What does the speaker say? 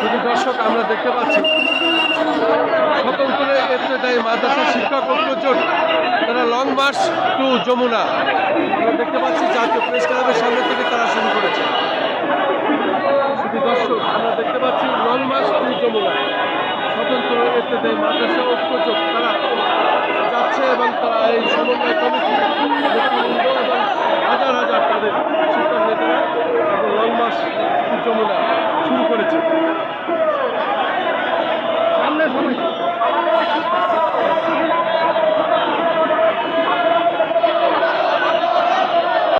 শুধু দর্শক আমরা দেখতে পাচ্ছি। স্বতন্ত্র এফতেদায়ী মাদ্রাসা শিক্ষক ঐক্য জোট তারা লং মার্চ টু যমুনা। আমরা দেখতে পাচ্ছি জাতীয় প্রেস ক্লাবের সামনে থেকে তারা শুরু করেছে। শুধু দর্শক, আমরা দেখতে পাচ্ছি লং মার্চ টু যমুনা। স্বতন্ত্র এফতেদায়ী মাদ্রাসা ঐক্য জোট তারা যাচ্ছে এবং তারা এই সমন্বয় কমিটি